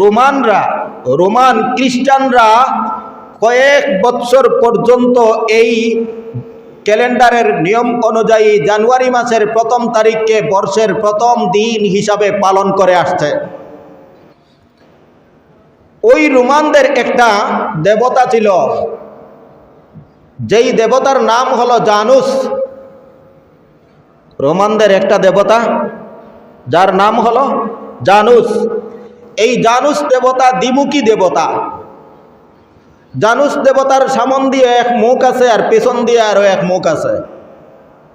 রোমানরা, রোমান খ্রিস্টানরা কয়েক বৎসর পর্যন্ত এই ক্যালেন্ডারের নিয়ম অনুযায়ী জানুয়ারি মাসের প্রথম তারিখকে বর্ষের প্রথম দিন হিসাবে পালন করে আসছে। ওই রোমানদের একটা দেবতা ছিল, যেই দেবতার নাম হলো জানুস। রোমানদের একটা দেবতা, যার নাম হলো জানুস। এই জানুস দেবতা দ্বিমুখী দেবতা। জানুস দেবতার সামন দিয়ে এক মুখ আছে আর পেছন দিয়ে আরও এক মুখ আছে।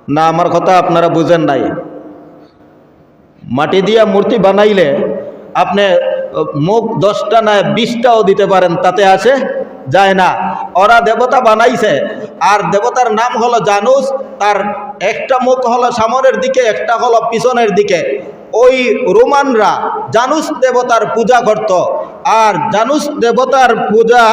না, আমার কথা আপনারা বুঝেন নাই। মাটি দিয়া মূর্তি বানাইলে আপনি মুখ দশটা না বিশটাও দিতে পারেন, তাতে আসে যায় না। ওরা দেবতা বানাইছে, আর দেবতার নাম হলো জানুস, তার একটা মুখ হলো সামনের দিকে, একটা হলো পিছনের দিকে। ওই রোমানরা জানুস দেবতার পূজা করত। আর জানুস দেবতার পূজা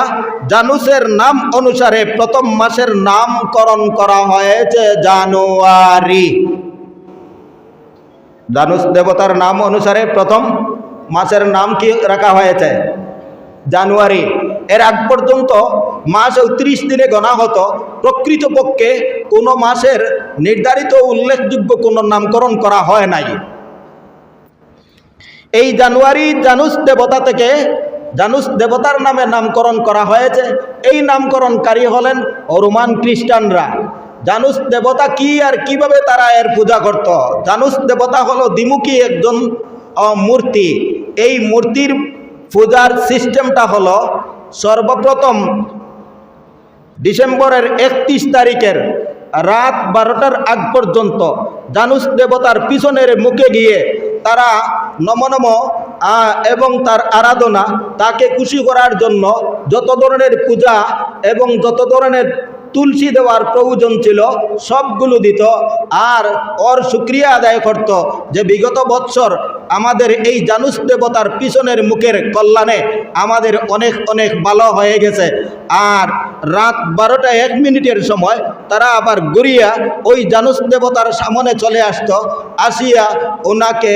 জানুসের নাম অনুসারে প্রথম মাসের নামকরণ করা হয়েছে জানুয়ারি। জানুস দেবতার নাম অনুসারে প্রথম মাসের নাম কি রাখা হয়েছে? জানুয়ারি। এর আগ পর্যন্ত মাস ত্রিশ দিনে গণা হতো। প্রকৃতপক্ষে কোনো মাসের নির্ধারিত উল্লেখযোগ্য কোনো নামকরণ করা হয় নাই। এই জানুয়ারি জানুস দেবতা থেকে জানুস দেবতার নামে নামকরণ করা হয়েছে। এই নামকরণকারী হলেন রোমান খ্রিস্টানরা। জানুস দেবতা কি আর কীভাবে তারা এর পূজা করত? জানুস দেবতা হলো দ্বিমুখী একজন মূর্তি এই মূর্তির পূজার সিস্টেমটা হলো সর্বপ্রথম ডিসেম্বরের একত্রিশ তারিখের রাত বারোটার আগ পর্যন্ত জানুস দেবতার পিছনের মুখে গিয়ে তারা নমনম এবং তার আরাধনা তাকে খুশি করার জন্য যত ধরনের পূজা এবং যত ধরনের তুলসী দেওয়ার প্রয়োজন ছিল, সবগুলো দিত। আর ওর শুক্রিয়া আদায় করত যে বিগত বৎসর আমাদের এই জানুস দেবতার পিছনের মুখের কল্যাণে আমাদের অনেক অনেক ভালো হয়ে গেছে। আর রাত বারোটা এক মিনিটের সময় তারা আবার ঘুরিয়া ওই জানুস দেবতার সামনে চলে আসতো, আসিয়া ওনাকে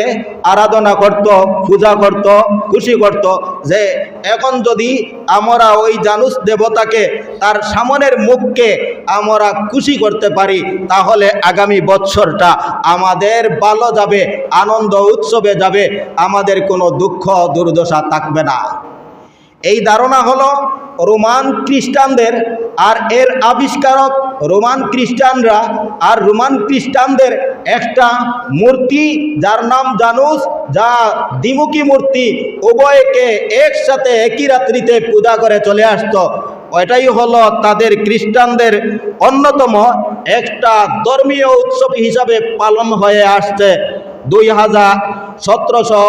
আরাধনা করত, পূজা করত, খুশি করত যে এখন যদি আমরা ওই জানুস দেবতাকে তার সামনের মুখকে আমরা খুশি করতে পারি, তাহলে আগামী বৎসরটা আমাদের ভালো যাবে, আনন্দ উৎসবে যাবে, আমাদের কোনো দুঃখ, দুর্দশা থাকবে না। এই ধারণা হলো রোমান খ্রিস্টানদের আর এর আবিষ্কারক রোমান খ্রিস্টানরা আর রোমান খ্রিস্টানদের একটা মূর্তি যার নাম জানুস, যা দ্বিমুখী মূর্তি উভয়কে একসাথে একই রাত্রিতে পূজা করে চলে আসত। ওইটাই হলো তাদের খ্রিস্টানদের অন্যতম একটা ধর্মীয় উৎসব হিসাবে পালন হয়ে আসছে দুই হাজার সতেরোশো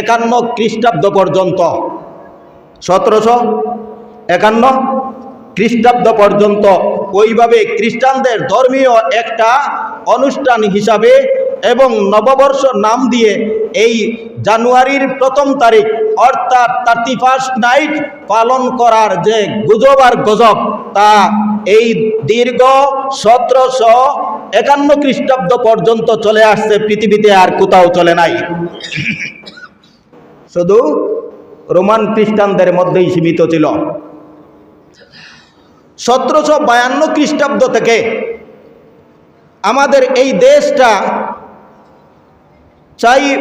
একান্ন খ্রিস্টাব্দ পর্যন্ত। সতেরোশো একান্ন খ্রিস্টাব্দ পর্যন্ত ওইভাবে খ্রিস্টানদের ধর্মীয় একটা অনুষ্ঠান হিসাবে এবং নববর্ষ নাম দিয়ে এই জানুয়ারির প্রথম তারিখ, অর্থাৎ থার্টি ফার্স্ট নাইট পালন করার যে গুজব আর গজব, তা এই দীর্ঘ সতেরোশো একান্ন খ্রিস্টাব্দ পর্যন্ত চলে আসছে, পৃথিবীতে আর কোথাও চলে নাই। শুধু রোমান খ্রিস্টানদের মধ্যেই সীমিত ছিল। সতেরোশো বায়ান্ন খ্রিস্টাব্দ থেকে আমাদের এই দেশটা চাই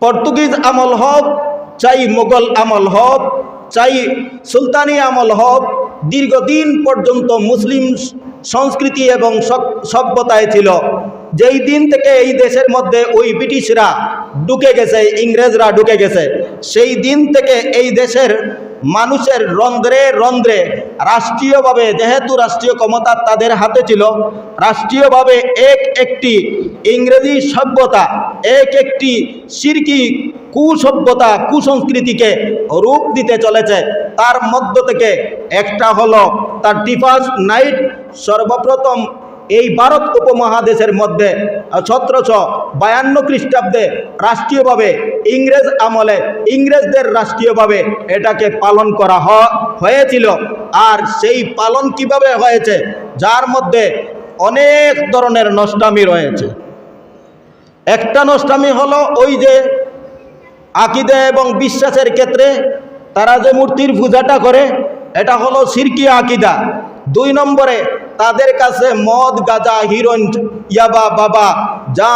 পর্তুগিজ আমল হোক, চাই মোগল আমল হোক, চাই সুলতানি আমল হোক। দীর্ঘদিন পর্যন্ত মুসলিম সংস্কৃতি এবং সভ- সভ্যতায় ছিল। যেই দিন থেকে এই দেশের মধ্যে ওই ব্রিটিশরা ঢুকে গেছে, ইংরেজরা ঢুকে গেছে, সেই দিন থেকে এই দেশের মানুষের রন্ধ্রে রন্ধ্রে রাষ্ট্রীয়ভাবে, যেহেতু রাষ্ট্রীয় ক্ষমতা তাদের হাতে ছিল, রাষ্ট্রীয়ভাবে এক একটি ইংরেজি সভ্যতা, এক একটি সিরকি কুসভ্যতা, কুসংস্কৃতিকে রূপ দিতে চলেছে। তার মধ্য থেকে একটা হলো তার ডিফার্স্ট নাইট, সর্বপ্রথম এই ভারত উপমহাদেশের মধ্যে সতেরোশো বায়ান্ন খ্রিস্টাব্দে রাষ্ট্রীয়ভাবে ইংরেজ আমলে ইংরেজদের রাষ্ট্রীয়ভাবে এটাকে পালন করা হয়েছিল। আর সেই পালন কীভাবে হয়েছে? যার মধ্যে অনেক ধরনের নষ্টামি রয়েছে। একটা নষ্টামি হলো ওই যে আকিদে এবং বিশ্বাসের ক্ষেত্রে তারা যে মূর্তির পূজাটা করে, এটা হলো সিরকি আকিদা। দুই নম্বরে তাদের কাছে মদ, গাজা হিরোইন ইয়াবা, বাবা, যা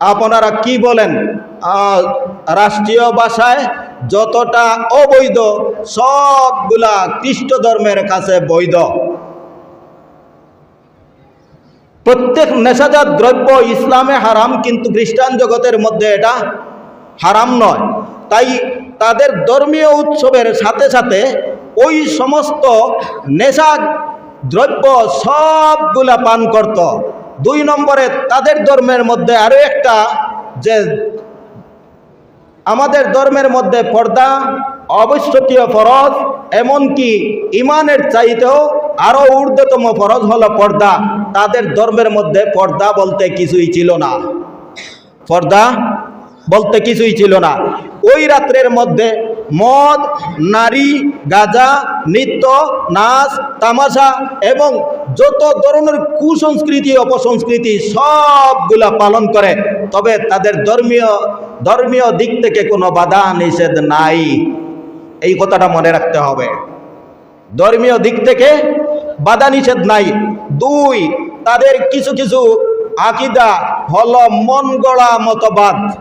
আপনারা কি বলেন? রাষ্ট্রীয় ভাষায় যতটা অবৈধ, সবগুলা খ্রিস্ট ধর্মের কাছে বৈধ। প্রত্যেক নেশাজাত দ্রব্য ইসলামে হারাম, কিন্তু খ্রিস্টান জগতের মধ্যে এটা হারাম নয়। তাই তাদের ধর্মীয় উৎসবের সাথে সাথে ওই সমস্ত নেশা দ্রব্য সবগুলা পান করত। দুই নম্বরে তাদের ধর্মের মধ্যে আরও একটা যে আমাদের ধর্মের মধ্যে পর্দা অবশ্যকীয় ফরজ, এমনকি ইমানের চাইতেও আরও ঊর্ধ্বতম ফরজ হলো পর্দা। তাদের ধর্মের মধ্যে পর্দা বলতে কিছুই ছিল না। পর্দা বলতে কিছুই ছিল না। ওই রাত্রের মধ্যে মদ, নারী, গাজা, নৃত্য, নাচ, তামাশা এবং যত ধরনের কুসংস্কৃতি, অপসংস্কৃতি সবগুলা পালন করে, তবে তাদের ধর্মীয় ধর্মীয় দিক থেকে কোনো বাধা নিষেধ নাই। এই কথাটা মনে রাখতে হবে। ধর্মীয় দিক থেকে বাধা নিষেধ নাই। দুই, তাদের কিছু কিছু আকিদা হল মন গড়া মতবাদ।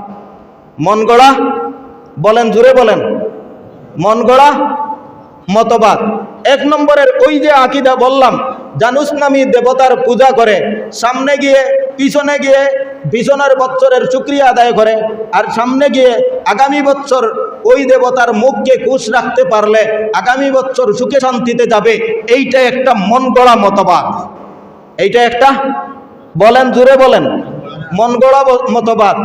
মন গড়া? বলেন জুড়ে বলেন। মন গড়া মতবাদ। এক নম্বরের ওই যে আকিদা বললাম, জানুস নামী দেবতার পূজা করে, সামনে গিয়ে পিছনে গিয়ে পিছনের বৎসরের শুক্রিয়া আদায় করে, আর সামনে গিয়ে আগামী বৎসর ওই দেবতার মুখকে খুশ রাখতে পারলে আগামী বৎসর সুখে শান্তিতে যাবে, এইটা একটা মন গড়া মতবাদ। এইটা একটা বলেন জুড়ে বলেন, মন গড়া মতবাদ।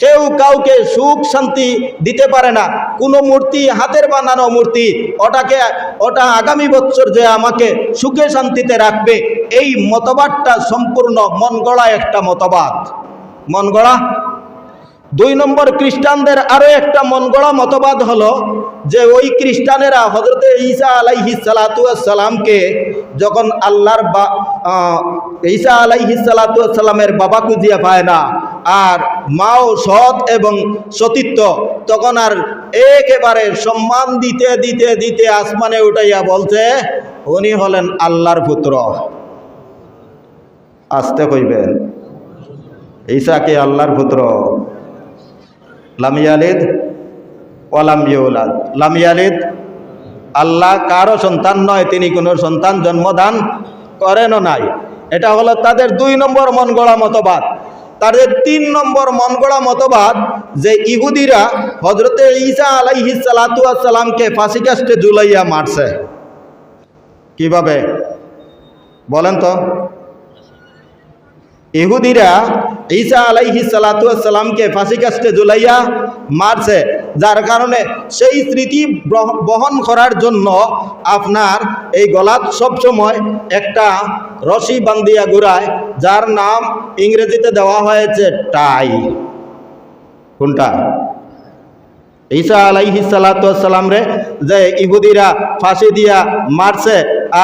কেউ কাউকে সুখ শান্তি দিতে পারে না। কোনো মূর্তি, হাতের বানানো মূর্তি, ওটাকে, ওটা আগামী বছর যে আমাকে সুখে শান্তিতে রাখবে, এই মতবাদটা সম্পূর্ণ মন গড়া একটা মতবাদ। মন গড়া দুই নম্বর খ্রিস্টানদের আরও একটা মন গড়া মতবাদ হলো যে ওই খ্রিস্টানেরা হজরতে ঈসা আলাইহি সালাতামকে যখন আল্লাহর বা ঈসা আলাইহি সালাতামের বাবা খুঁজিয়া পায় না, আর মাও সৎ এবং সতীত্ব তখন আর একেবারে সম্মান দিতে দিতে দিতে আসমানে উঠাইয়া বলছে, উনি হলেন আল্লাহর পুত্র। আসতে কইবেন, ঈসাকে আল্লাহর পুত্র। লামিয়ালিদ ওয়ালাম ইউলাদ। লামিয়ালিদ আল্লাহ কারও সন্তান নয়, তিনি কোনো সন্তান জন্মদান করেনও নাই। এটা হলো তাদের দুই নম্বর মন গড়া মতবাদ। তাদের তিন নম্বর মন গড়া মতবাদ যে ইহুদিরা হজরতে ঈসা আলাইহি সালাতামকে ফাঁসি কাস্টে জুলাইয়া মারছে। কীভাবে? বলেন তো। ইহুদিরা ঈসা আলাইহি সালাতামকে ফাঁসি কাস্টে জুলাইয়া মারছে, যার কারণে সেই স্মৃতি বহ- বহন করার জন্য আপনার এই গলাত সবসময় একটা রশি বান্দিয়া ঘুরায়, যার নাম ইংরেজিতে দেওয়া হয়েছে টাই। কোনটা? ঈসা আলাইহি সালাতাম রে, যে ইহুদিরা ফাঁসি দিয়া মারছে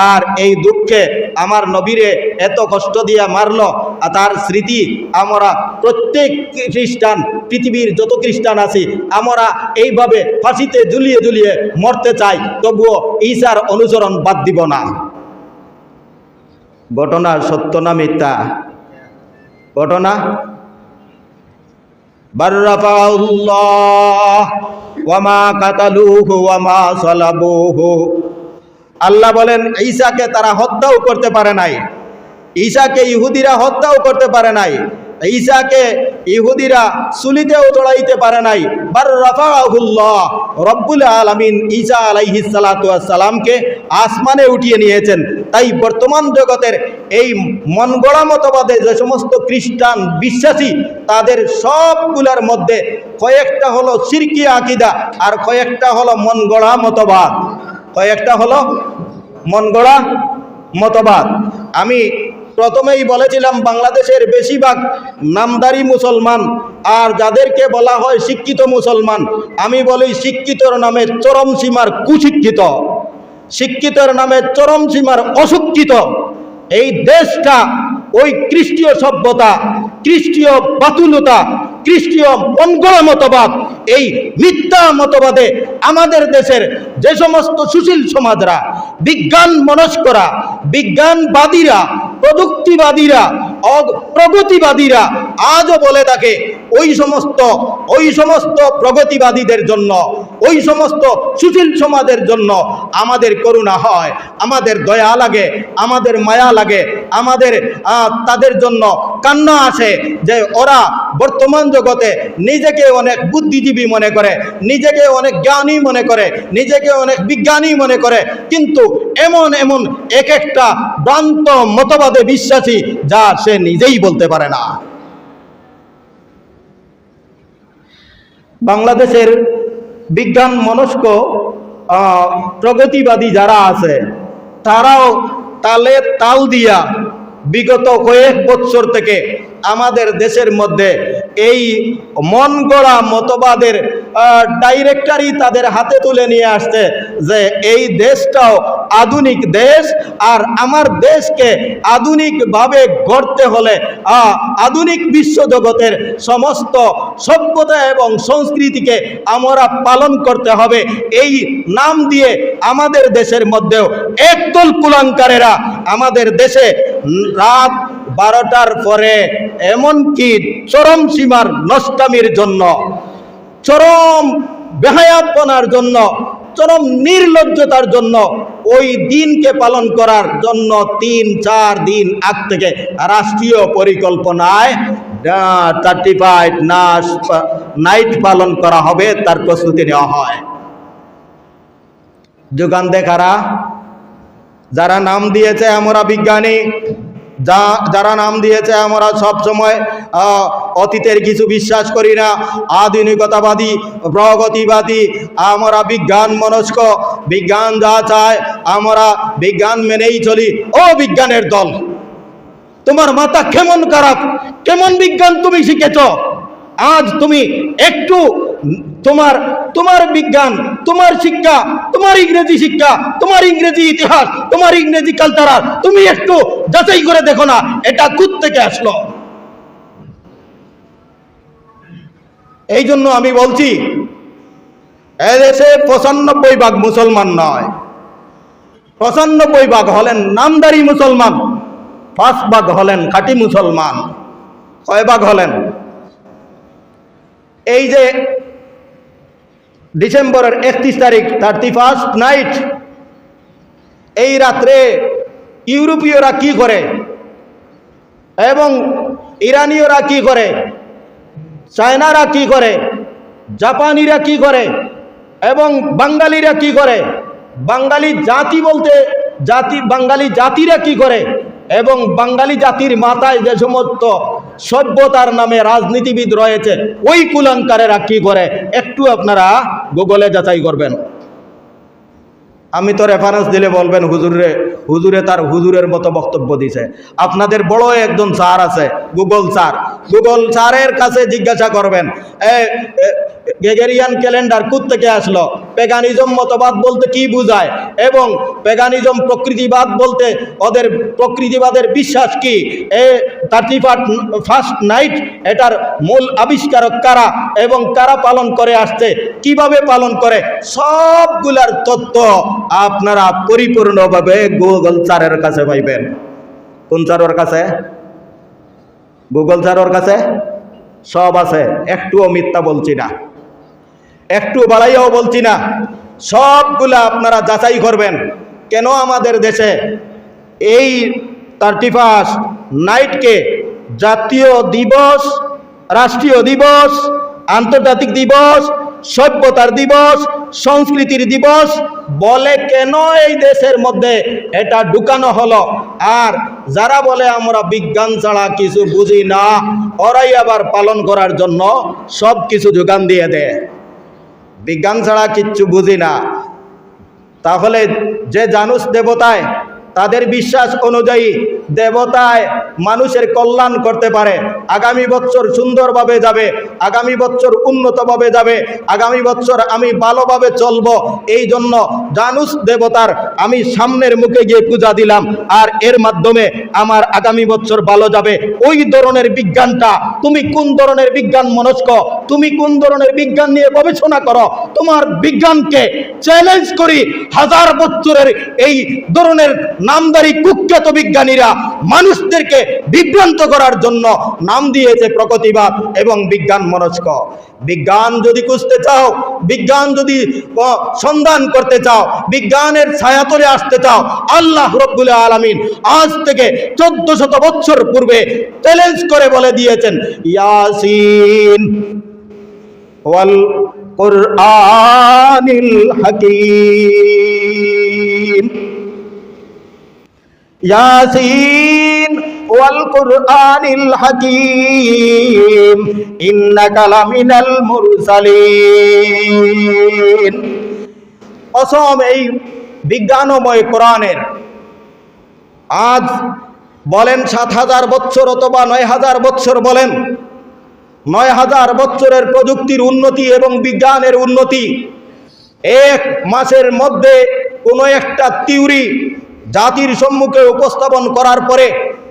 আর এই দুঃখে আমার নবীরে এত কষ্ট দিয়া মারলো, আর তার স্মৃতি আমরা প্রত্যেক খ্রিস্টান, পৃথিবীর যত খ্রিস্টান আছি, আমরা এইভাবে ফাঁসিতে ঝুলিয়ে ঝুলিয়ে মরতে চাই, তবুও ঈশার অনুসরণ বাদ দিব না। ঘটনা সত্য না মিথ্যা? ঘটনা সালাবুহু। আল্লাহ বলেন ঈসাকে তারা হত্যাও করতে পারে নাই। ঈসাকে ইহুদিরা হত্যাও করতে পারে নাই। ঈসাকে ইহুদিরা সুলিতেও চড়াইতে পারে নাই। বার রাফাহুল্লাহ রব্বুল আলামিন ঈসা আলাইহিস সালাতু সালামকে আসমানে উঠিয়ে নিয়েছেন। তাই বর্তমান জগতের এই মন গড়া মতবাদে যে সমস্ত খ্রিস্টান বিশ্বাসী, তাদের সবগুলার মধ্যে কয়েকটা হলো সিরকি আকিদা আর কয়েকটা হলো মন গড়া মতবাদ। কয়েকটা হলো মন গড়া মতবাদ। আমি প্রথমেই বলেছিলাম বাংলাদেশের বেশিরভাগ নামদারি মুসলমান, আর যাদেরকে বলা হয় শিক্ষিত মুসলমান, আমি বলি শিক্ষিতর নামে চরম সীমার কুশিক্ষিত, শিক্ষিতর নামে চরম সীমার অশিক্ষিত। এই দেশটা, ওই খ্রিস্টীয় সভ্যতা, খ্রিস্টীয় বাতুলতা, খ্রিস্টীয় মঙ্গল মতবাদ এই মিথ্যা মতবাদে আমাদের দেশের যে সমস্ত সুশীল সমাজরা, বিজ্ঞান মনস্করা, বিজ্ঞানবাদীরা প্রযুক্তিবাদীরা প্রগতিবাদীরা আজও বলে থাকে, ওই সমস্ত ওই সমস্ত প্রগতিবাদীদের জন্য, ওই সমস্ত সুশীল সমাজের জন্য আমাদের করুণা হয়, আমাদের দয়া লাগে, আমাদের মায়া লাগে, আমাদের তাদের জন্য কান্না আসে যে ওরা বর্তমান জগতে নিজেকে অনেক বুদ্ধিজীবী মনে করে, নিজেকে অনেক জ্ঞানী মনে করে, নিজেকে অনেক বিজ্ঞানী মনে করে, কিন্তু এমন এমন এক একটা ভ্রান্ত মতবাদে বিশ্বাসী, যা সে নিজেই বলতে পারে না। বাংলাদেশের বিজ্ঞান মনস্ক প্রগতিবাদী যারা আছে, তারাও তালে তাল দিয়া বিগত কয়েক বছর থেকে আমাদের দেশের মধ্যে এই মন গড়া মতবাদের ডাইরেক্টরই তাদের হাতে তুলে নিয়ে আসছে যে এই দেশটাও আধুনিক দেশ আর আমার দেশকে আধুনিকভাবে গড়তে হলে আধুনিক বিশ্বজগতের সমস্ত সভ্যতা এবং সংস্কৃতিকে আমরা পালন করতে হবে। এই নাম দিয়ে আমাদের দেশের মধ্যেও একদল কুলাঙ্কারেরা আমাদের দেশে রাত বারোটার পরে এমনকি চরম সীমার নষ্টামির জন্য, চরম বেহায়াপনার জন্য, চরম নির্লজ্জতার জন্য ওই দিনকে পালন করার জন্য তিন, চার দিন আগ থেকে রাষ্ট্রীয় পরিকল্পনায় থার্টি ফাইভ নাইট পালন করা হবে তার প্রস্তুতি নেওয়া হয়। যোগান দেখারা, যারা নাম দিয়েছে আমরা বিজ্ঞানী যা, যারা নাম দিয়েছে আমরা সবসময় অতীতের কিছু বিশ্বাস করি না। আধুনিকতাবাদী, প্রগতিবাদী, আমরা বিজ্ঞান মনস্ক, বিজ্ঞান যা চায়, আমরা বিজ্ঞান মেনেই চলি। ও বিজ্ঞানের দল, তোমার মাথা কেমন খারাপ? কেমন বিজ্ঞান তুমি শিখেছ? আজ তুমি একটু তোমার তোমার বিজ্ঞান, তোমার শিক্ষা, তোমার ইংরেজি শিক্ষা, তোমার ইংরেজি ইতিহাস, তোমার ইংরেজি কালচারার তুমি একটু যাচাই করে দেখো না, এটা কুত থেকে আসলো। এই জন্য আমি বলছি, এদেশে পঁচানব্বই ভাগ মুসলমান নয়। পঁচানব্বই ভাগ হলেন নামদারি মুসলমান, পাঁচ ভাগ হলেন খাঁটি মুসলমান, কয় ভাগ হলেন? এই যে ডিসেম্বরের একত্রিশ তারিখ থার্টি ফার্স্ট নাইট এই রাত্রে ইউরোপীয়রা কি করে এবং ইরানীয়রা কি করে, চায়নারা কি করে, জাপানিরা কি করে এবং বাঙালিরা কি করে, বাঙালি জাতি বলতে জাতি, বাঙালি জাতিরা কি করে এবং বাঙালি জাতির মাথায় যে সমস্ত সভ্যতার নামে রাজনীতিবিদ রয়েছে, ওই কুলাঙ্কারেরা কি করে? একটু আপনারা গুগলে যাচাই করবেন। আমি তো রেফারেন্স দিলে বলবেন, হুজুরে হুজুরে তার হুজুরের মতো বক্তব্য দিছে। আপনাদের বড় একজন স্যার আছে গুগল স্যার গুগল স্যারের কাছে জিজ্ঞাসা করবেন গেগেরিয়ান ক্যালেন্ডার কোথ থেকে আসলো। পেগানিজম মতবাদ বলতে কি বোঝায়? এবং পেগানিজম প্রকৃতিবাদ বলতে ওদের প্রকৃতিবাদের বিশ্বাস কি? এ থার্টি ফার্স্ট নাইট এটার মূল আবিষ্কারক কারা? এবং কারা পালন করে আসছে? কীভাবে পালন করে? সবগুলার তথ্য আপনারা পরিপূর্ণভাবে গুগল স্যারের কাছে পাইবেন। কোন স্যারের কাছে? গুগল স্যারের কাছে? সব আছে, একটুও মিথ্যা বলছি না। একটু বাড়াইয়াও বলছি না। সবগুলা আপনারা যাচাই করবেন। কেন আমাদের দেশে এই থার্টি ফার্স্ট নাইটকে জাতীয় দিবস, রাষ্ট্রীয় দিবস, আন্তর্জাতিক দিবস, সভ্যতার দিবস, সংস্কৃতির দিবস বলে কেন এই দেশের মধ্যে এটা ঢুকানো হলো? আর যারা বলে আমরা বিজ্ঞান ছাড়া কিছু বুঝি না, ওরাই আবার পালন করার জন্য সব কিছু যোগান দিয়ে দেয়। বিজ্ঞান ছাড়া কিচ্ছু বুঝি না। তাহলে যে জানুস দেবতায় তাদের বিশ্বাস অনুযায়ী দেবতায় মানুষের কল্যাণ করতে পারে। আগামী বছর সুন্দরভাবে যাবে, আগামী বছর উন্নতভাবে যাবে, আগামী বছর আমি ভালোভাবে চলবো, এই জন্য জানুস দেবতার আমি সামনের মুখে গিয়ে পূজা দিলাম, আর এর মাধ্যমে আমার আগামী বছর ভালো যাবে। ওই ধরনের বিজ্ঞানটা তুমি কোন ধরনের বিজ্ঞান মনস্ক? তুমি কোন ধরনের বিজ্ঞান নিয়ে গবেষণা করো? তোমার বিজ্ঞানকে চ্যালেঞ্জ করি হাজার বছরের এই ধরনের নামদারি কুখ্যাত বিজ্ঞানীরা মানুষদেরকে বিভ্রান্ত করার জন্য নাম দিয়েছে প্রগতিবাদ এবং বিজ্ঞান মনস্ক। বিজ্ঞান যদি খুঁজতে চাও, বিজ্ঞান যদি সন্ধান করতে চাও, বিজ্ঞানের ছায়াতলে আসতে চাও, আল্লাহ রব্বুল আলমিন আজ থেকে চোদ্দ শত বছর পূর্বে চ্যালেঞ্জ করে বলে দিয়েছেন, ইয়াসিন ওয়াল কুরআনিল হাকিম। ইয়াসিন, ওয়াল কুরআনিল হাকিম, ইন্নাকা লামিনাল মুরসালিন। অসম এই বিজ্ঞানময় কোরআনের আজ বলেন সাত হাজার বৎসর অথবা নয় হাজার বৎসর বলেন, নয় হাজার বৎসরের প্রযুক্তির উন্নতি এবং বিজ্ঞানের উন্নতি, এক মাসের মধ্যে কোনো একটা থিওরি জাতির সম্মুখে উপস্থাপন করার পরে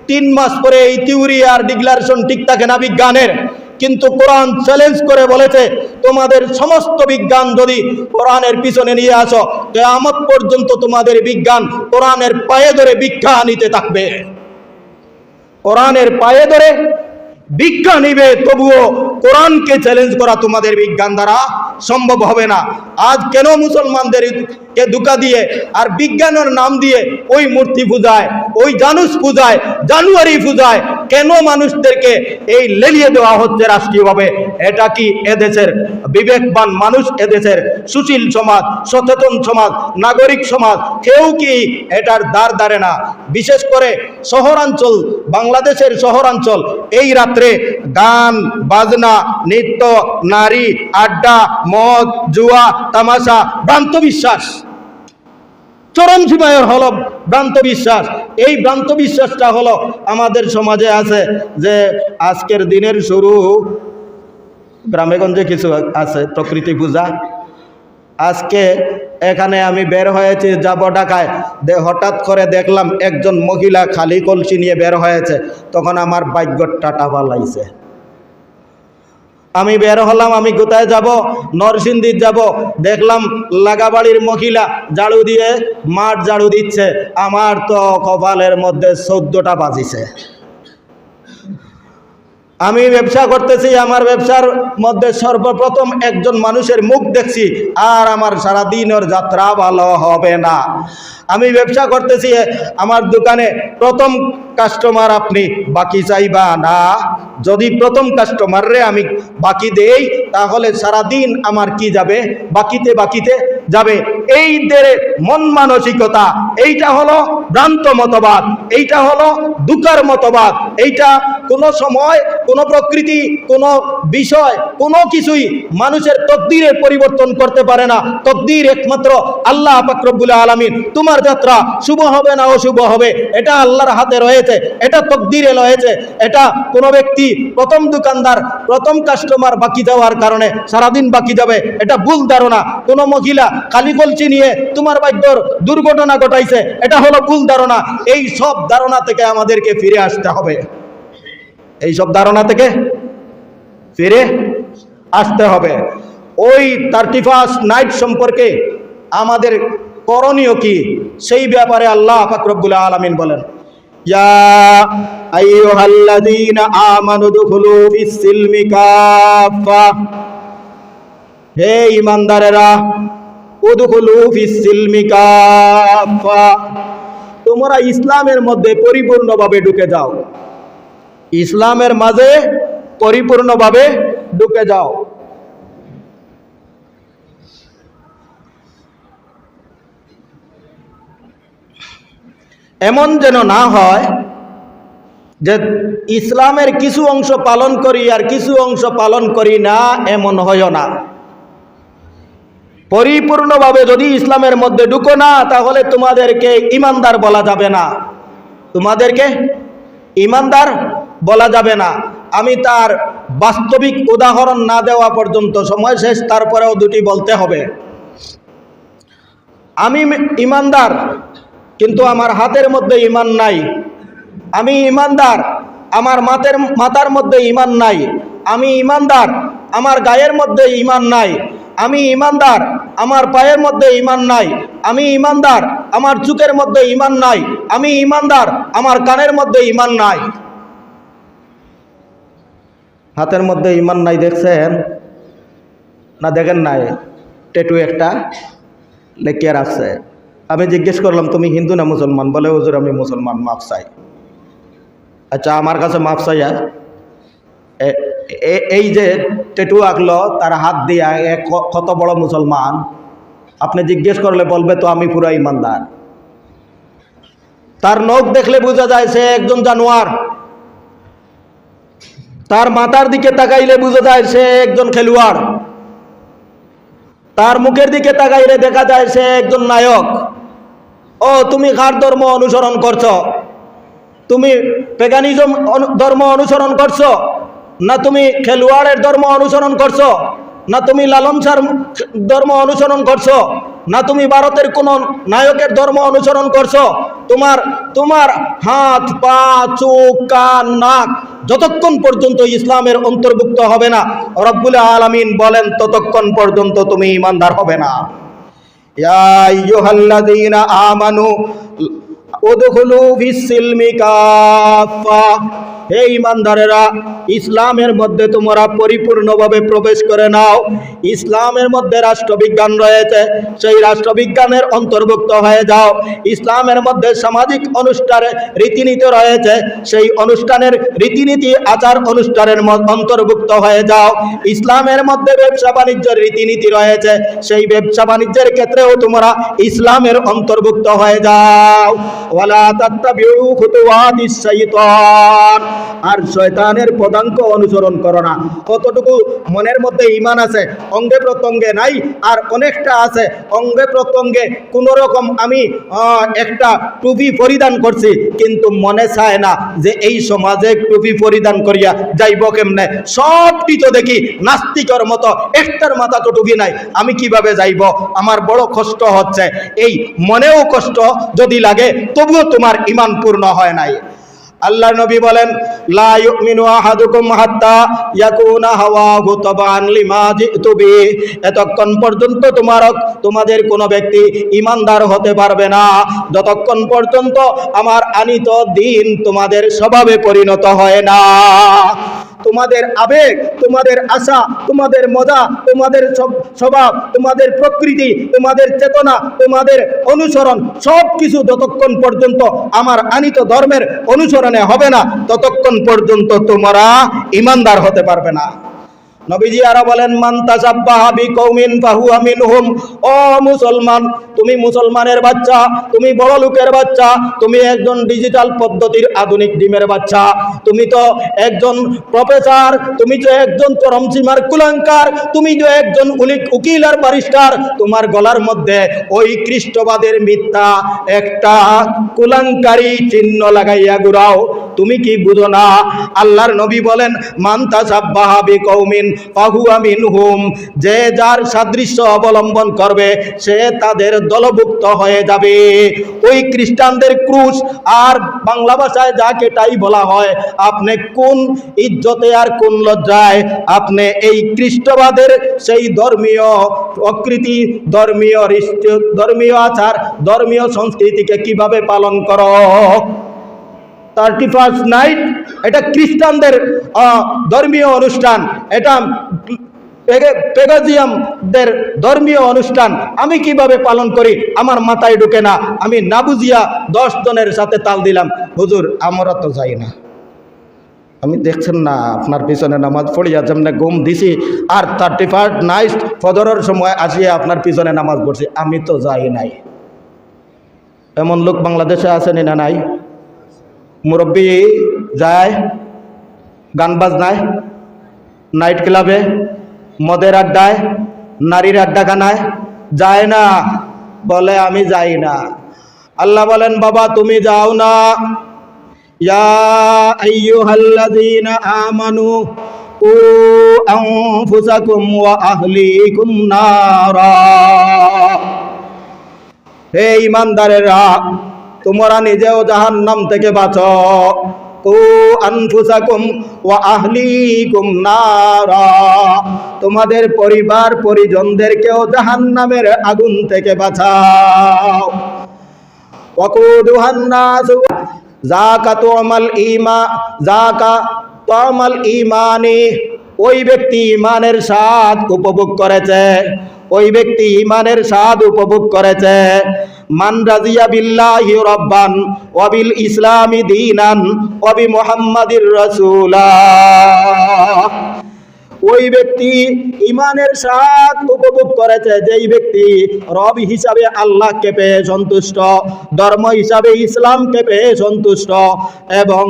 তিন মাস পরে এই থিওরি আর ডিক্লারেশন ঠিক থাকে না বিজ্ঞানের। কিন্তু কোরআন চ্যালেঞ্জ করে বলেছে, তোমাদের সমস্ত বিজ্ঞান যদি কোরআনের পিছনে নিয়ে আসো, কেয়ামত পর্যন্ত তোমাদের বিজ্ঞান কোরআনের পায়ে ধরে ভিক্ষা নিতে থাকবে। কোরআনের পায়ে ধরে ভিক্ষা নিবে, তবুও কোরআনকে চ্যালেঞ্জ করা তোমাদের বিজ্ঞান দ্বারা সম্ভব হবে না। আজ কেন মুসলমানদের কে দুকা দিয়ে আর বিজ্ঞানের নাম দিয়ে ওই মূর্তি পূজায়, ওই জানুস পূজায়, জানুয়ারি পূজায় কেন মানুষদেরকে এই লেলিয়ে দেওয়া হচ্ছে রাষ্ট্রীয়ভাবে? এটা কি এদেশের বিবেকবান মানুষ, এদেশের সুশীল সমাজ, সচেতন সমাজ, নাগরিক সমাজ? কেউ কি এটার দ্বার দাঁড়ে না? বিশেষ করে শহরাঞ্চল, বাংলাদেশের শহরাঞ্চল, এই রাত্রে গান, বাজনা, নৃত্য, নারী, আড্ডা মদ, জুয়া, তামাশা, ভ্রান্ত বিশ্বাস। চরম সীমায়ের হলো ভ্রান্ত বিশ্বাস। এই ভ্রান্ত বিশ্বাসটা হলো আমাদের সমাজে আছে যে আজকের দিনের শুরু, গ্রামেগঞ্জে কিছু আছে প্রকৃতি পূজা। আজকে এখানে আমি বের হয়েছি, যাব ঢাকায়। দে হঠাৎ করে দেখলাম একজন মহিলা খালি কলসি নিয়ে বের হয়েছে। তখন আমার ভাগ্যটা টাকা লাইছে আমি বের হলাম, আমি কোথায় যাব? নরসিংদীর যাব। দেখলাম লাগাবাড়ির মহিলা ঝাড়ু দিয়ে মাঠ ঝাড়ু দিচ্ছে। আমার তো কপালের মধ্যে চোদ্দটা বাজিছে। আমি ব্যবসা করতেছি, আমার ব্যবসার মধ্যে সর্বপ্রথম একজন মানুষের মুখ দেখছি, আর আমার সারা দিনের যাত্রা ভালো হবে না। আমি ব্যবসা করতেছি, আমার দোকানে প্রথম কাস্টমার আপনি বাকি চাইবা না। যদি প্রথম কাস্টমাররে আমি বাকি দেই, তাহলে সারা দিন আমার কি যাবে? বাকিতে বাকিতে যাবে। এই দের মন মানসিকতা, এইটা হলো ভ্রান্ত মতবাদ, এইটা হলো দুকার মতবাদ, এইটা কোনো সময়, কোনো প্রকৃতি, কোনো বিষয়, কোনো কিছুই মানুষের তকদিরের পরিবর্তন করতে পারে না। তকদির একমাত্র আল্লাহ পাকরবুল আলমিন। তোমার যাত্রা শুভ হবে না অশুভ হবে, এটা আল্লাহর হাতে রয়েছে, এটা তকদিরে রয়েছে, এটা কোনো ব্যক্তি প্রথম দোকানদার, প্রথম কাস্টমার বাকি যাওয়ার কারণে সারাদিন বাকি যাবে, এটা ভুল ধারণা। কোনো মহিলা কালি কলচি নিয়ে তোমার বাদ্যর দুর্ঘটনা ঘটাইছে, এটা হলো ভুল ধারণা। এই সব ধারণা থেকে আমাদেরকে ফিরে আসতে হবে। এই সব ধারণা থেকে ফিরে আসতে হবে। ওই থার্টি ফার্স্ট নাইট সম্পর্কে আমাদের করণীয় কি? সেই ব্যাপারে আল্লাহ ফাকরবুল আলমিন বলেন হে ইমানদারেরা তোমরা ইসলামের মধ্যে পরিপূর্ণভাবে ঢুকে যাও। ইসলামের মাঝে পরিপূর্ণভাবে ঢুকে যাও। এমন যেন না হয় যে ইসলামের কিছু অংশ পালন করি আর কিছু অংশ পালন করি না, এমন হয় না। পরিপূর্ণভাবে যদি ইসলামের মধ্যে ঢুকো না, তাহলে তোমাদেরকে ইমানদার বলা যাবে না। তোমাদেরকে ইমানদার বলা যাবে না। আমি তার বাস্তবিক উদাহরণ না দেওয়া পর্যন্ত সময় শেষ, তারপরেও দুটি বলতে হবে। আমি ইমানদার, কিন্তু আমার হাতের মধ্যে ইমান নাই। আমি ইমানদার, আমার মাতের মাথার মধ্যে ইমান নাই। আমি ইমানদার, আমার গায়ের মধ্যে ইমান নাই। আমি ইমানদার, আমার পায়ের মধ্যে ইমান নাই। আমি ইমানদার, আমার চুকের মধ্যে ইমান নাই। আমি ইমানদার, আমার কানের মধ্যে ইমান নাই। হাতের মধ্যে ইমান নাই দেখছেন? না দেখেন নাই? টেটু একটা লেখিয়ে রাখছে। আমি জিজ্ঞেস করলাম, তুমি হিন্দু না মুসলমান? বলে, হুজুর, আমি মুসলমান, মাপ চাই। আচ্ছা আমার কাছে মাপ চাইয়া এই যে টেটু আঁকলো, তার হাত দিয়া এ কত বড় মুসলমান? আপনি জিজ্ঞেস করলে বলবে, তো আমি পুরো ইমানদার। তার নখ দেখলে বোঝা যায় সে একজন জানোয়ার। তার মাথার দিকে তাকাইলে বোঝা যায় সে একজন খেলোয়াড়। তার মুখের দিকে তাকাইলে দেখা যায় সে একজন নায়ক। ও, তুমি কার ধর্ম অনুসরণ করছ? তুমি পেগানিজম ধর্ম অনুসরণ করছ? না তুমি খেলোয়াড়ের ধর্ম অনুসরণ করছ, না তুমি লালন সার ধর্ম অনুসরণ করছ, না তুমি ভারতের কোন নায়কের ধর্ম অনুসরণ করছ, তোমার তোমার হাত, পা, চোখ, কান, নাক যতক্ষণ পর্যন্ত ইসলামের অন্তর্ভুক্ত হবে না, রব্বুল আলামিন বলেন ততক্ষণ পর্যন্ত তুমি ইমানদার হবে না। আমানু উদখুলু ফিস-সিলমি কাফা হে ইমানদারেরা, ইসলামের মধ্যে তোমরা পরিপূর্ণভাবে প্রবেশ করে নাও। ইসলামের মধ্যে রাষ্ট্রবিজ্ঞান রয়েছে, সেই রাষ্ট্রবিজ্ঞানের অন্তর্ভুক্ত হয়ে যাও। ইসলামের মধ্যে সামাজিক অনুষ্ঠানে রীতিনীতি রয়েছে, সেই অনুষ্ঠানের রীতিনীতি, আচার অনুষ্ঠানের অন্তর্ভুক্ত হয়ে যাও। ইসলামের মধ্যে ব্যবসা বাণিজ্যের রীতিনীতি রয়েছে, সেই ব্যবসা বাণিজ্যের ক্ষেত্রেও তোমরা ইসলামের অন্তর্ভুক্ত হয়ে যাও। আর শয়তানের পদাঙ্ক অনুসরণ করো না। কতটুকু মনের মধ্যে ঈমান আছে, অঙ্গে প্রত্যঙ্গে নাই, আর অনেকটা আছে, অঙ্গে প্রত্যঙ্গে কোনো রকম আমি একটা টুপি পরিধান করছি, কিন্তু মনে চায় না যে এই সমাজে টুপি পরিধান করিয়া যাইব কেমনে। সবটি তো দেখি নাস্তিকর মতো, একটার মাথা তো টুপি নাই, আমি কীভাবে যাইব? আমার বড় কষ্ট হচ্ছে। এই মনেও কষ্ট যদি লাগে তবুও তোমার ইমান পূর্ণ হয় নাই। আল্লাহ নবী বলেন, লা ইউমিনু আহাদুকুম হাত্তা ইয়াকুনা হাওয়াহু তাবান লিমা জিতু এতক্ষণ পর্যন্ত তোমার তোমাদের কোনো ব্যক্তি ইমানদার হতে পারবে না। যতক্ষণ পর্যন্ত আমার আনিত দিন তোমাদের স্বভাবে পরিণত হয় না। তোমাদের আবেগ, তোমাদের আশা, তোমাদের মজা, তোমাদের সব- স্বভাব, তোমাদের প্রকৃতি, তোমাদের চেতনা, তোমাদের অনুসরণ সব কিছু যতক্ষণ পর্যন্ত আমার আনিত ধর্মের অনুসরণে হবে না, ততক্ষণ পর্যন্ত তোমরা ইমানদার হতে পারবে না। নবীজি আরও বলেন, মান তাসাব্বাহা বিকৌমিন ফাহুয়া মিনহুম। ও মুসলমান, তুমি মুসলমানের বাচ্চা, তুমি বড় লোকের বাচ্চা, তুমি একজন ডিজিটাল পদ্ধতির আধুনিক ডিমের বাচ্চা। তুমি তো একজন প্রফেসর, তুমি তো একজন চরমসীমার কুলাঙ্কার, তুমি তো একজন উলিক উকিল আর বারিস্টার তোমার গলার মধ্যে ওই খ্রিস্টবাদের মিথ্যা একটা কুলাঙ্কারী চিহ্ন লাগাইয়া ঘুরাও। তুমি কি বুঝো না? আল্লাহর নবী বলেন মান্তা সাব্বাহা বিকৌমিন ফাহুয়া মিনহুম। যে যার সাদৃশ্য অবলম্বন করবে, সে তাদের দলভুক্ত হয়ে যাবে। ওই খ্রিস্টানদের ক্রুশ আর বাংলা ভাষায় যাকে তাই বলা হয়, আপনি কোন ইজ্জতে আর কোন লজ্জায়? আপনি এই খ্রিস্টবাদের সেই ধর্মীয় প্রকৃতি, ধর্মীয় ধর্মীয় আচার, ধর্মীয় সংস্কৃতিকে কীভাবে পালন করো? থার্টি ফার্স্ট নাইট এটা খ্রিস্টানদের ধর্মীয় অনুষ্ঠান। এটা পেগে- পেগাজিয়ামদের ধর্মীয় অনুষ্ঠান। আমি কীভাবে পালন করি? আমার মাথায় ঢুকে না। আমি না বুঝিয়া দশ জনের সাথে তাল দিলাম। হুজুর, আমরা তো যাই না। আমি দেখছেন না, আপনার পিছনে নামাজ পড়িয়া যেমন ঘুম দিছি, আর থার্টি ফার্স্ট নাইট ফজরের সময় আসিয়া আপনার পিছনে নামাজ পড়ছি। আমি তো যাই নাই। এমন লোক বাংলাদেশে আছেন না নাই? মুরব্বী যায়, গান বাজনায় নাইট ক্লাবে মদের আড্ডায়, নারীর আড্ডাখানায়, যায় না, বলে আমি যাই না। আল্লাহ বলেন, বাবা, তুমি যাও না। আমানু হে ইমানদারেরা তোমরা নিজেও জাহান্নাম থেকে বাঁচো। তোমাদের পরিবার পরিজনদেরকেও জাহান্নামের আগুন থেকে বাঁচাও। যাকা তুমাল ইমা, যাকা তুমাল ইমানি। ওই ব্যক্তি ইমানের স্বাদ উপভোগ করেছে। ওই ব্যক্তি ইমানের স্বাদ উপভোগ করেছে। মান রাজিয়া বিল্লাহি রব্বান ওয়া বিল ইসলামি দীনান ওয়া বি মুহাম্মাদির রাসূলা। ওই ব্যক্তি ইমানের স্বাদ উপভোগ করেছে, যেই ব্যক্তি রব হিসাবে আল্লাহকে পেয়ে সন্তুষ্ট, ধর্ম হিসাবে ইসলামকে পেয়ে সন্তুষ্ট এবং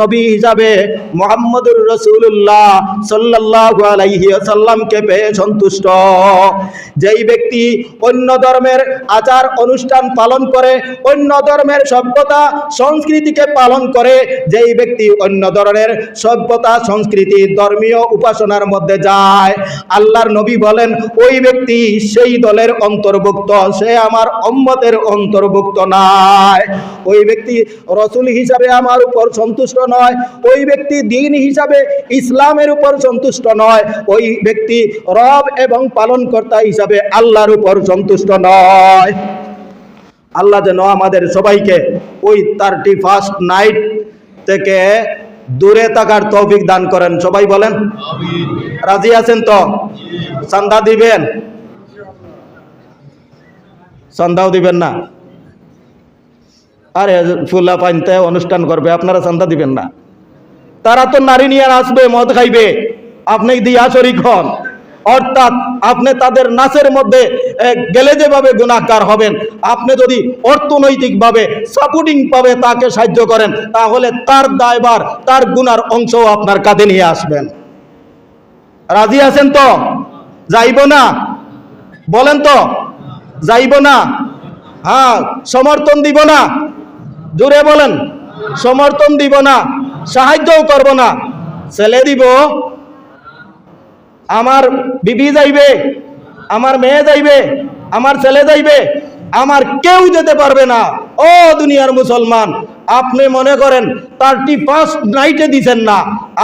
নবী হিসাবে মোহাম্মদুর রসুল্লাহ সাল্লাহ আলাইহি সাল্লামকে পেয়ে সন্তুষ্ট। যেই ব্যক্তি অন্য ধর্মের আচার অনুষ্ঠান পালন করে, অন্য ধর্মের সভ্যতা, সংস্কৃতিকে পালন করে, যেই ব্যক্তি অন্য ধরনের সভ্যতা, সংস্কৃতি, ধর্মীয় উপাসনার মধ্যে যায়, আল্লাহর নবী বলেন, ওই ব্যক্তি সেই দলের অন্তর্ভুক্ত সে আমার অম্মতের অন্তর্ভুক্ত নয়। ওই ব্যক্তি রসুল হিসাবে আমার উপর সন্তুষ্ট নয় ওই ব্যক্তি দিন হিসাবে ইসলামের উপর সন্তুষ্ট নয় ওই ব্যক্তি রব এবং পালনকর্তা হিসাবে আল্লাহর উপর সন্তুষ্ট নয়। আল্লাহ যেন আমাদের সবাইকে ওই থার্টি ফার্স্ট নাইট থেকে দূরে থাকার তৌফিক দান করেন। সবাই বলেন রাজি আছেন তো? চান্দা দিবেন? চান্দাও দিবেন না। আরে ফুলা পাইনতে অনুষ্ঠান করবে, আপনারা চান্দা দিবেন না। তারা তো নারী নিয়ে আসবে, মদ খাইবে। আপনি দিয়া শরিক হন। অর্থাৎ আপনি তাদের নাচের মধ্যে গেলে যেভাবে গুণাকার হবেন, আপনি যদি অর্থনৈতিকভাবে সাপোর্টিং পাবে তাকে সাহায্য করেন, তাহলে তার দায়বার তার গুনার অংশও আপনার কাঁধে নিয়ে আসবেন। রাজি আছেন তো? যাইব না? বলেন তো? যাইব না। হ্যাঁ সমর্থন দিব না। জোরে বলেন, সমর্থন দিব না, সাহায্যও করব না। ছেলে দিব, আমার বিবি যাইবে, আমার মেয়ে যাইবে, আমার ছেলে যাইবে, আমার কেউ যেতে পারবে না। ও দুনিয়ার মুসলমান, আপনি মনে করেন থার্টি ফার্স্ট নাইটে দিছেন না,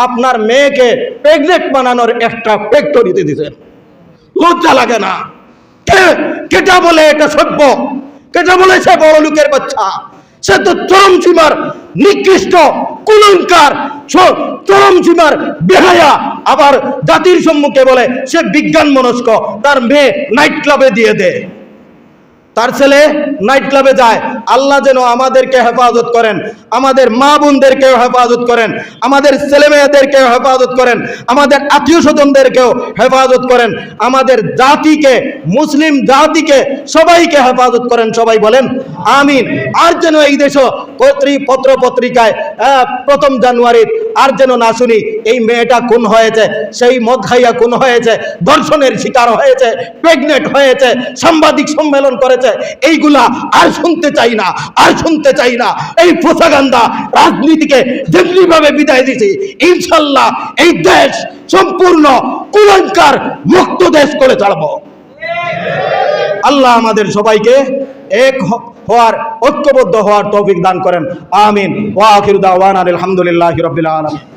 আপনার মেয়েকে প্রেগনেন্ট বানানোর একটা ফ্যাক্টরিতে দিছেন। লজ্জা লাগে না। কেটা বলে এটা সভ্য? কেটা বলে সে বড় লোকের বাচ্চা? সে তো চরম সীমার নিকৃষ্ট কুলঙ্কার চরম সীমার বেহায়া। আবার জাতির সম্মুখে বলে, সে বিজ্ঞান মনস্ক, তার মেয়ে নাইট ক্লাবে দিয়ে দেয় তার ছেলে নাইট ক্লাবে যায়। আল্লাহ যেন আমাদেরকে হেফাজত করেন। আমাদের মা বোনদেরকেও হেফাজত করেন, আমাদের ছেলে মেয়েদেরকেও হেফাজত করেন, আমাদের আত্মীয় স্বজনদেরকেও হেফাজত করেন, আমাদের জাতিকে, মুসলিম জাতিকে সবাইকে হেফাজত করেন, সবাই বলেন আমিন। আর যেন এই দেশ পত্র পত্রিকায় প্রথম জানুয়ারি আর যেন না শুনি, এই মেয়েটা কোন হয়েছে, সেই মদ খাইয়া কোন হয়েছে, ধর্ষণের শিকার হয়েছে প্রেগনেন্ট হয়েছে, সাংবাদিক সম্মেলন করেছে, এইগুলা আর শুনতে চাই না, আর শুনতে চাই না। এই প্রসাগান্দা রাজনীতিকে যেমনি ভাবে বিদায় দিছি ইনশাল্লাহ এই দেশ সম্পূর্ণ কুলঙ্কার মুক্ত দেশ করে ছাড়বো। আল্লাহ আমাদের সবাইকে এক হওয়ার, ঐক্যবদ্ধ হওয়ার তৌফিক দান করেন। আমিন। ওয়া আখিরু দাওয়ানা আলহামদুলিল্লাহি রাব্বিল আলামিন।